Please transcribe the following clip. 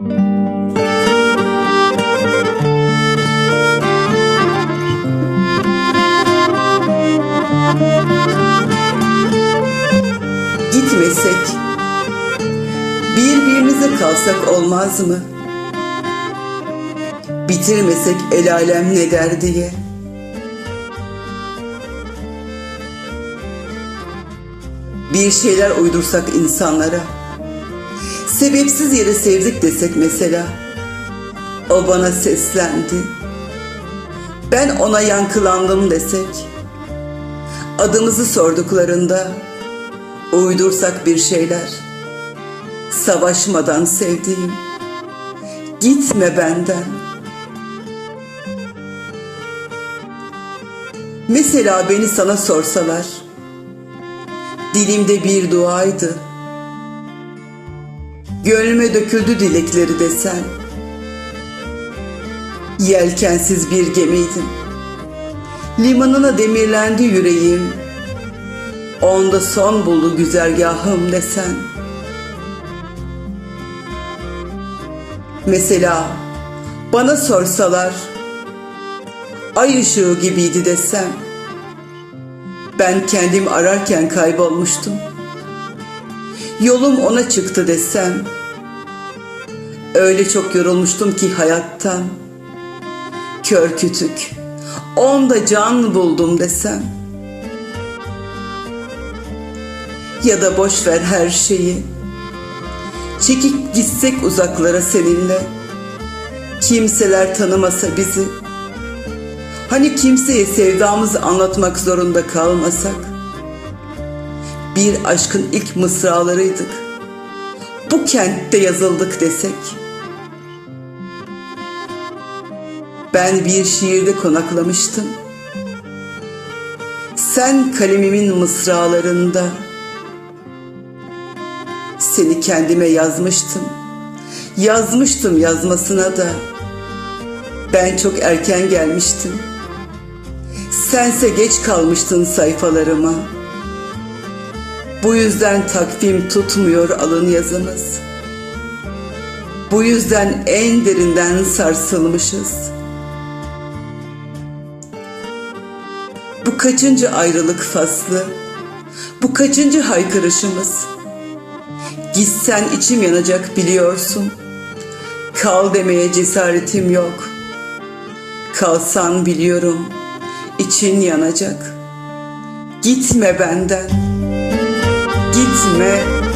Gitmesek, birbirimize kalsak olmaz mı? Bitirmesek el alem ne der diye. Bir şeyler uydursak insanlara. Sebepsiz yere sevdik desek mesela. O bana seslendi. Ben ona yankılandım desek. Adımızı sorduklarında uydursak bir şeyler. Savaşmadan sevdiğim. Gitme benden. Mesela beni sana sorsalar. Dilimde bir duaydı. Gönlüme döküldü dilekleri desen. Yelkensiz bir gemiydim. Limanına demirlendi yüreğim. Onda son buldu güzergahım desen. Mesela bana sorsalar ay ışığı gibiydi desem. Ben kendim ararken kaybolmuştum. Yolum ona çıktı desem. Öyle çok yorulmuştum ki hayattan. Kör kütük, onda can buldum desem. Ya da boş ver her şeyi. Çekip gitsek uzaklara seninle. Kimseler tanımasa bizi. Hani kimseye sevdamızı anlatmak zorunda kalmasak. Bir aşkın ilk mısralarıydık. Bu kentte yazıldık desek. Ben bir şiirde konaklamıştım. Sen kalemimin mısralarında. Seni kendime yazmıştım. Yazmıştım yazmasına da. Ben çok erken gelmiştim. Sense geç kalmıştın sayfalarıma. Bu yüzden takvim tutmuyor alın yazımız. Bu yüzden en derinden sarsılmışız. Bu kaçıncı ayrılık faslı? Bu kaçıncı haykırışımız? Gitsen içim yanacak biliyorsun. Kal demeye cesaretim yok. Kalsan biliyorum için yanacak. Gitme benden. Gitme.